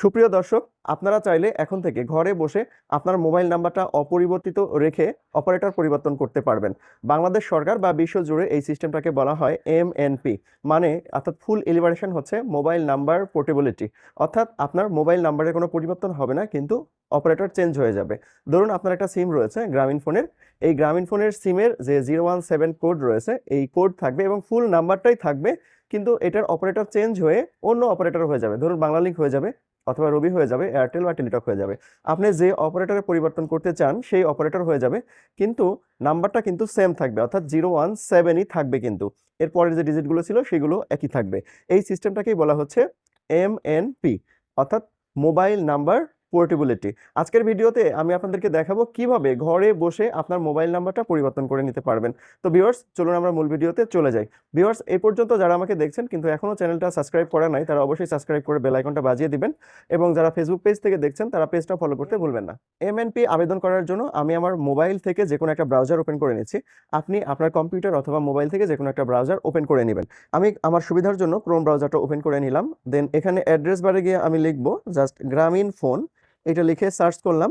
সুপ্রিয় দর্শক, আপনারা চাইলে এখন থেকে ঘরে বসে আপনার মোবাইল নাম্বারটা অপরিবর্তিত রেখে অপারেটর পরিবর্তন করতে পারবেন। বাংলাদেশ সরকার বা বিশ্ব জুড়ে এই সিস্টেমটাকে বলা হয় এমএনপি মানে অর্থাৎ ফুল এলিভারেশন হচ্ছে মোবাইল নাম্বার পোর্টেবিলিটি। অর্থাৎ আপনার মোবাইল নাম্বারের কোনো পরিবর্তন হবে না, কিন্তু অপারেটর চেঞ্জ হয়ে যাবে। ধরুন আপনার একটা সিম রয়েছে গ্রামীণ ফোনের। এই গ্রামীণ ফোনের সিমের যে জিরো ওয়ান সেভেন কোড রয়েছে, এই কোড থাকবে এবং ফুল নাম্বারটাই থাকবে, কিন্তু এটার অপারেটর চেঞ্জ হয়ে অন্য অপারেটর হয়ে যাবে। ধরুন বাংলালিংক হয়ে যাবে অথবা রবি হয়ে যাবে, এয়ারটেল বা টেলিটক হয়ে যাবে। আপনি যে অপারেটরে পরিবর্তন করতে চান, সেই অপারেটর হয়ে যাবে, কিন্তু নাম্বারটা কিন্তু সেম থাকবে, অর্থাৎ জিরো ওয়ান সেভেনই থাকবে কিন্তু। এরপরের যে ডিজিটগুলো ছিল, সেগুলো একই থাকবে। এই সিস্টেমটাকেই বলা হচ্ছে এমএনপি অর্থাৎ মোবাইল নাম্বার পোর্টেবিলিটি। আজকের ভিডিওতে আমি আপনাদেরকে দেখাবো কীভাবে ঘরে বসে আপনার মোবাইল নাম্বারটা পরিবর্তন করে নিতে পারবেন। তো ভিউয়ার্স, চলুন আমরা মূল ভিডিওতে চলে যাই। ভিউয়ার্স, এই পর্যন্ত যারা আমাকে দেখছেন কিন্তু এখনও চ্যানেলটা সাবস্ক্রাইব করা নাই, তারা অবশ্যই সাবস্ক্রাইব করে বেল আইকনটা বাজিয়ে দিবেন এবং যারা ফেসবুক পেজ থেকে দেখছেন, তারা পেজটা ফলো করতে ভুলবেন না। এমএনপি আবেদন করার জন্য আমি আমার মোবাইল থেকে যে কোনো একটা ব্রাউজার ওপেন করে নিচ্ছি। আপনি আপনার কম্পিউটার অথবা মোবাইল থেকে যে কোনো একটা ব্রাউজার ওপেন করে নেবেন। আমি আমার সুবিধার জন্য ক্রোম ব্রাউজারটা ওপেন করে নিলাম। দেন এখানে অ্যাড্রেস বারে গিয়ে আমি লিখব জাস্ট গ্রামীণ ফোন এটা লিখে সার্চ করলাম।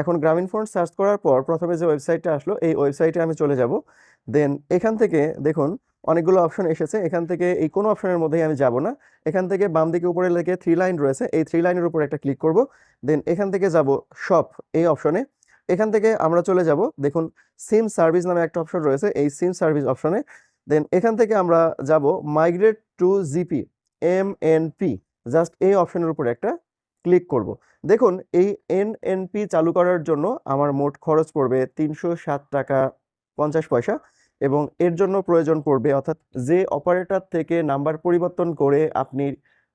এখন গ্রামীণ ফোন সার্চ করার পর প্রথমে যে ওয়েবসাইটটা আসলো, এই ওয়েবসাইটে আমি চলে যাব। দেন এখান থেকে দেখুন, অনেকগুলো অপশন এসেছে। এখান থেকে এই কোনো অপশনের মধ্যেই আমি যাব না। এখান থেকে বাম দিকে উপরে লেগে থ্রি লাইন রয়েছে। এই থ্রি লাইনের উপর একটা ক্লিক করব। দেন এখান থেকে যাব শপ এই অপশনে এখান থেকে আমরা চলে যাব। দেখুন সিম সার্ভিস নামে একটা অপশন রয়েছে। এই সিম সার্ভিস অপশনে দেন এখান থেকে আমরা যাব migrate to GP M N P just এই অপশনের উপরে একটা ক্লিক করব। দেখুন, এই এনএনপি চালু করার জন্য আমার মোট খরচ পড়বে তিনশো সাত টাকা পঞ্চাশ পয়সা এবং এর জন্য প্রয়োজন পড়বে, অর্থাৎ যে অপারেটর থেকে নাম্বার পরিবর্তন করে আপনি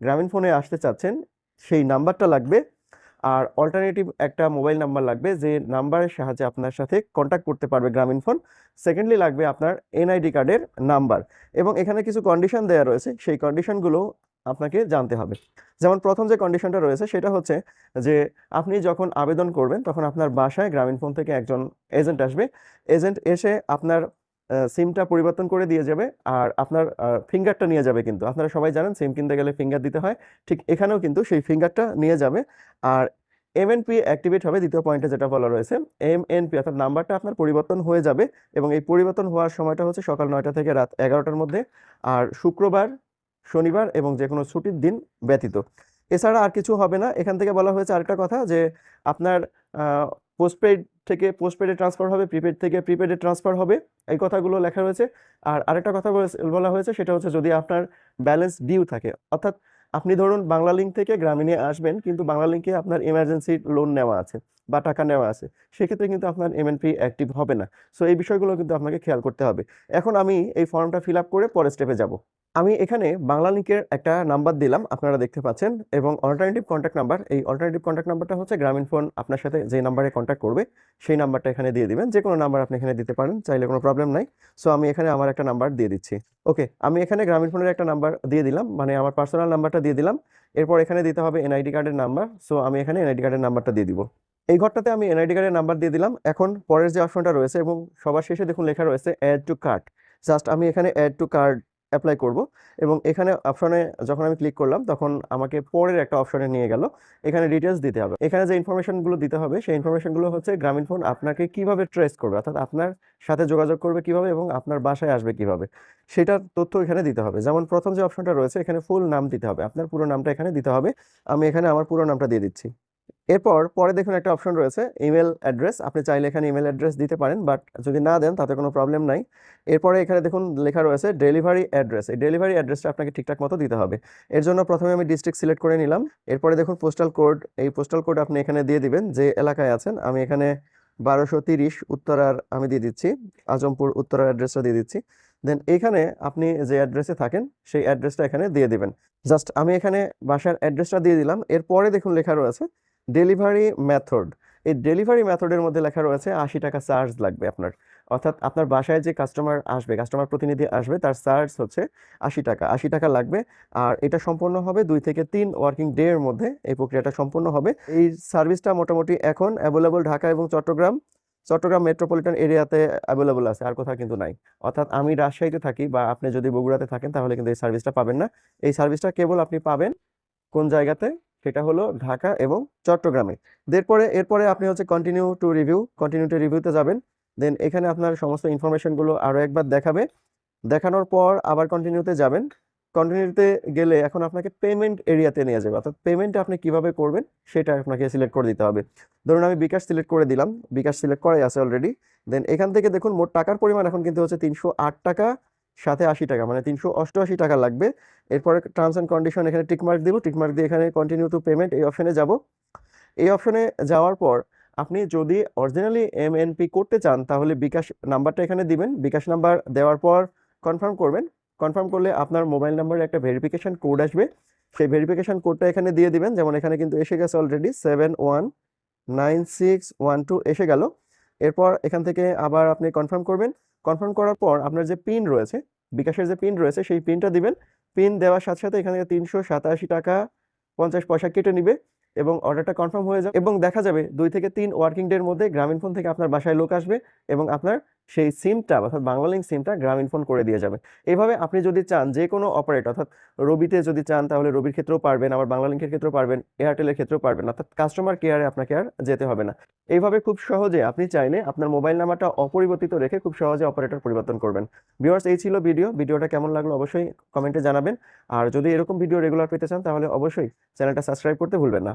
গ্রামীণ ফোনে আসতে চাচ্ছেন, সেই নাম্বারটা লাগবে। আর অল্টারনেটিভ একটা মোবাইল নাম্বার লাগবে যে নাম্বারের সাহায্যে আপনার সাথে কন্ট্যাক্ট করতে পারবে গ্রামীণ ফোন সেকেন্ডলি লাগবে আপনার এনআইডি কার্ডের নাম্বার এবং এখানে কিছু কন্ডিশন দেওয়া রয়েছে। সেই কন্ডিশনগুলো আপনাকে জানতে হবে। যেমন প্রথম যে কন্ডিশনটা রয়েছে সেটা হচ্ছে যে আপনি যখন আবেদন করবেন তখন আপনার বাসায় গ্রামীণ ফোন থেকে একজন এজেন্ট আসবে। এজেন্ট এসে আপনার সিমটা পরিবর্তন করে দিয়ে যাবে আর আপনার ফিঙ্গারটা নিয়ে যাবে কিন্তু। আপনারা সবাই জানেন সিম কিনতে গেলে ফিঙ্গার দিতে হয়। ঠিক এখানেও কিন্তু সেই ফিঙ্গারটা নিয়ে যাবে। আর এমএনপি অ্যাক্টিভেট হবে দ্বিতীয় পয়েন্টে যেটা বলা রয়েছে। এমএনপি অর্থাৎ নাম্বারটা আপনার পরিবর্তন হয়ে যাবে এবং এই পরিবর্তন হওয়ার সময়টা হচ্ছে সকাল নয়টা থেকে রাত এগারোটার মধ্যে। আর শুক্রবার শনিবার এবং যে কোনো ছুটির দিন ব্যতীত। এছাড়া আর কিছু হবে না। এখান থেকে বলা হয়েছে আরেকটা কথা যে আপনার পোস্টপেড থেকে পোস্টপেডে ট্রান্সফার হবে প্রিপেড থেকে প্রিপেডে ট্রান্সফার হবে, এই কথাগুলো লেখা রয়েছে। আর আরেকটা কথা বলা হয়েছে সেটা হচ্ছে যদি আপনার ব্যালেন্স ডিউ থাকে, অর্থাৎ আপনি ধরুন বাংলা লিঙ্ক থেকে গ্রামীণে আসবেন, কিন্তু বাংলা লিঙ্কে আপনার ইমার্জেন্সি লোন নেওয়া আছে। বা টাকা নেওয়া আছে, সেক্ষেত্রে কিন্তু আপনার এমএনপি অ্যাক্টিভ হবে না। সো এই বিষয়গুলো কিন্তু আপনাকে খেয়াল করতে হবে। এখন আমি এই ফর্মটা ফিল আপ করে পরের স্টেপে যাব। আমি এখানে বাংলা লিঙ্কের একটা নাম্বার দিলাম, আপনারা দেখতে পাচ্ছেন, এবং অল্টারনেটিভ কন্ট্যাক্ট নাম্বার এই অল্টারনেটিভ কন্ট্যাক্ট নাম্বারটা হচ্ছে গ্রামীণ ফোন আপনার সাথে যে নাম্বারে কন্ট্যাক্ট করবে, সেই নাম্বারটা এখানে দিয়ে দিবেন। যে কোনো নাম্বার আপনি এখানে দিতে পারেন, চাইলে কোনো প্রবলেম নাই। সো আমি এখানে আমার একটা নাম্বার দিয়ে দিচ্ছি। ওকে আমি এখানে গ্রামীণ ফোনের একটা নাম্বার দিয়ে দিলাম মানে আমার পার্সোনাল নাম্বারটা দিয়ে দিলাম। এরপর এখানে দিতে হবে এনআইডি কার্ডের নাম্বার সো আমি এখানে এনআইডি কার্ডের নাম্বারটা দিয়ে দিব। এই ঘরটাতে আমি এনআইডি কার্ডের নাম্বার দিয়ে দিলাম। এখন পরের যে অপশনটা রয়েছে এবং সবার শেষে দেখুন লেখা রয়েছে অ্যাড টু কার্ড জাস্ট আমি এখানে অ্যাড টু কার্ড অ্যাপ্লাই করব এবং এখানে অপশনে যখন আমি ক্লিক করলাম তখন আমাকে পরের একটা অপশনে নিয়ে গেল। এখানে ডিটেলস দিতে হবে। এখানে যে ইনফরমেশনগুলো দিতে হবে সেই ইনফরমেশনগুলো হচ্ছে গ্রামীণ ফোন আপনাকে কীভাবে ট্রেস করবে অর্থাৎ আপনার সাথে যোগাযোগ করবে কীভাবে এবং আপনার বাসায় আসবে কীভাবে। সেটার তথ্য এখানে দিতে হবে। যেমন প্রথম যে অপশনটা রয়েছে এখানে ফুল নাম দিতে হবে। আপনার পুরো নামটা এখানে দিতে হবে। আমি এখানে আমার পুরো নামটা দিয়ে দিচ্ছি। এরপর পরে দেখুন একটা অপশন রয়েছে ইমেল অ্যাড্রেস আপনি চাইলে এখানে ইমেল অ্যাড্রেস দিতে পারেন বাট যদি না দেন তাতে কোনো প্রবলেম নাই। এরপরে এখানে দেখুন লেখা রয়েছে ডেলিভারি অ্যাড্রেস এই ডেলিভারি অ্যাড্রেসটা আপনাকে ঠিকঠাক মতো দিতে হবে। এর জন্য প্রথমে আমি ডিস্ট্রিক্ট সিলেক্ট করে নিলাম। এরপরে দেখুন পোস্টাল কোড এই পোস্টাল কোড আপনি এখানে দিয়ে দিবেন, যে এলাকায় আছেন। আমি এখানে বারোশো তিরিশ উত্তরার আমি দিয়ে দিচ্ছি, আজমপুর উত্তরার অ্যাড্রেসটা দিয়ে দিচ্ছি। দেন এইখানে আপনি যে অ্যাড্রেসে থাকেন, সেই অ্যাড্রেসটা এখানে দিয়ে দিবেন। জাস্ট আমি এখানে বাসার অ্যাড্রেসটা দিয়ে দিলাম। এরপরে দেখুন লেখা রয়েছে ডেলিভারি মেথড। এই ডেলিভারি মেথডের মধ্যে লেখা রয়েছে আশি টাকা চার্জ লাগবে আপনার। অর্থাৎ আপনার বাসায় যে কাস্টমার আসবে, কাস্টমার প্রতিনিধি আসবে, তার চার্জ হচ্ছে আশি টাকা। আশি টাকা লাগবে আর এটা সম্পূর্ণ হবে দুই থেকে তিন ওয়ার্কিং ডে এর মধ্যে। এই প্রক্রিয়াটা সম্পূর্ণ হবে। এই সার্ভিসটা মোটামুটি এখন অ্যাভেলেবল ঢাকা এবং চট্টগ্রাম। চট্টগ্রাম মেট্রোপলিটন এরিয়াতে অ্যাভেলেবল আছে, আর কোথাও কিন্তু নাই। অর্থাৎ আমি রাজশাহীতে থাকি বা আপনি যদি বগুড়াতে থাকেন, তাহলে কিন্তু এই সার্ভিসটা পাবেন না। এই সার্ভিসটা কেবল আপনি পাবেন কোন জায়গাতে? সেটা হলো ঢাকা এবং চট্টগ্রামে। এরপরে এরপরে আপনি হচ্ছে continue to review continue to রিভিউতে যাবেন। দেন এখানে আপনার সমস্ত ইনফরমেশনগুলো আরও একবার দেখাবে। দেখানোর পর আবার কন্টিনিউতে যাবেন। কন্টিনিউতে গেলে এখন আপনাকে পেমেন্ট এরিয়াতে নিয়ে যাবে। অর্থাৎ পেমেন্ট আপনি কীভাবে করবেন সেটা আপনাকে সিলেক্ট করে দিতে হবে। ধরুন আমি বিকাশ সিলেক্ট করে দিলাম। বিকাশ সিলেক্ট করাই আছে অলরেডি দেন এখান থেকে দেখুন মোট টাকার পরিমাণ এখন কিন্তু হচ্ছে তিনশো আট টাকা। সাথে আশি টাকা মানে তিনশো অষ্টআশি টাকা লাগবে। এরপরে টার্মস অ্যান্ড কন্ডিশন এখানে টিকমার্ক দিব। টিকমার্ক দিয়ে এখানে কন্টিনিউ টু পেমেন্ট এই অপশনে যাব। এই অপশনে যাওয়ার পর আপনি যদি অরিজিনালি এমএনপি করতে চান, তাহলে বিকাশ নাম্বারটা এখানে দিবেন। বিকাশ নাম্বার দেওয়ার পর কনফার্ম করবেন। কনফার্ম করলে আপনার মোবাইল নাম্বারে একটা ভেরিফিকেশন কোড আসবে। সেই ভেরিফিকেশন কোডটা এখানে দিয়ে দিবেন। যেমন এখানে কিন্তু এসে গেছে already seven one nine six one two এসে গেল। এরপর এখান থেকে আবার আপনি কনফার্ম করবেন। কনফার্ম করার পর আপনার যে পিন রয়েছে, বিকাশের যে পিন রয়েছে, সেই পিনটা দিবেন। পিন দেওয়ার সাথে সাথে এখানে তিনশো সাতাশি টাকা পঞ্চাশ পয়সা কেটে নিবে এবং অর্ডারটা কনফার্ম হয়ে যাবে। এবং দেখা যাবে দুই থেকে তিন ওয়ার্কিং ডের মধ্যে গ্রামীণ ফোন থেকে আপনার বাসায় লোক আসবে এবং আপনার সেই সিমটা অর্থাৎ বাংলালিংক সিমটা গ্রামীণ ফোন করে দিয়ে যাবে। এইভাবে আপনি যদি চান যে কোনো অপারেটর অর্থাৎ রবিতে যদি চান, তাহলে রবির ক্ষেত্রেও পারবেন, আবার বাংলালিংকের ক্ষেত্রেও পারবেন এয়ারটেলের ক্ষেত্রেও পারবেন, অর্থাৎ কাস্টমার কেয়ারে আপনাকে আর যেতে হবে না। এইভাবে খুব সহজে আপনি চাইলে আপনার মোবাইল নাম্বারটা অপরিবর্তিত রেখে খুব সহজে অপারেটর পরিবর্তন করবেন। ভিউয়ার্স এই ছিল ভিডিও ভিডিওটা কেমন লাগল অবশ্যই কমেন্টে জানাবেন। আর যদি এরকম ভিডিও রেগুলার পেতে চান, তাহলে অবশ্যই চ্যানেলটা সাবস্ক্রাইব করতে ভুলবেন না।